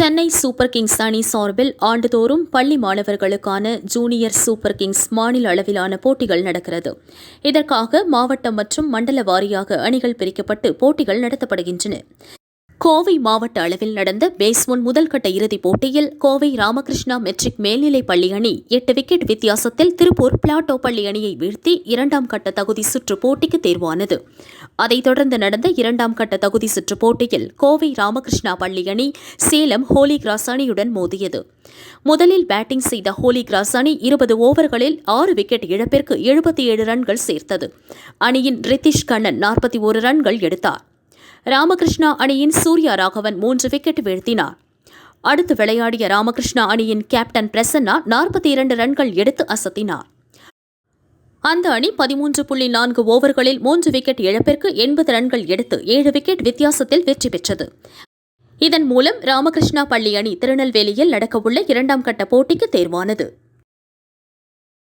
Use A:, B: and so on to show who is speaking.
A: Chennai super Kings அணி சார்பில் ஆண்டுதோறும் பள்ளி மாணவர்களுக்கான ஜூனியர் சூப்பர் கிங்ஸ் மாநில அளவிலான போட்டிகள் நடக்கிறது. இதற்காக மாவட்டம் மற்றும் மண்டல வாரியாக அணிகள் பிரிக்கப்பட்டு போட்டிகள் நடத்தப்படுகின்றன. கோவை மாவட்ட அளவில் நடந்த பேஸ் ஒன் முதல்கட்ட இறுதிப் போட்டியில் கோவை ராமகிருஷ்ணா மெட்ரிக் மேல்நிலைப் பள்ளி அணி எட்டு விக்கெட் வித்தியாசத்தில் திருப்பூர் பிளாட்டோ பள்ளி அணியை வீழ்த்தி இரண்டாம் கட்ட தகுதி சுற்று போட்டிக்கு தேர்வானது. அதைத் தொடர்ந்து நடந்த இரண்டாம் கட்ட தகுதி சுற்று போட்டியில் கோவை ராமகிருஷ்ணா பள்ளி அணி சேலம் ஹோலி கிராஸ் அணியுடன் மோதியது. முதலில் பேட்டிங் செய்த ஹோலி கிராஸ் அணி இருபது ஓவர்களில் ஆறு விக்கெட் இழப்பிற்கு எழுபத்தி ஏழு ரன்கள் சேர்த்தது. அணியின் ரித்திஷ் கண்ணன் நாற்பத்தி ஒரு ரன்கள் எடுத்தார். ராமகிருஷ்ணா அணியின் சூர்யா ராகவன் மூன்று விக்கெட் வீழ்த்தினார். அடுத்து விளையாடிய ராமகிருஷ்ணா அணியின் கேப்டன் பிரசன்னா நாற்பத்தி இரண்டு ரன்கள் எடுத்து அசத்தினார். அந்த அணி பதிமூன்று புள்ளி நான்கு ஓவர்களில் மூன்று விக்கெட் இழப்பிற்கு எண்பது ரன்கள் எடுத்து ஏழு விக்கெட் வித்தியாசத்தில் வெற்றி பெற்றது. இதன் மூலம் ராமகிருஷ்ணா பள்ளி அணி திருநெல்வேலியில் நடக்கவுள்ள இரண்டாம் கட்ட போட்டிக்கு தேர்வானது.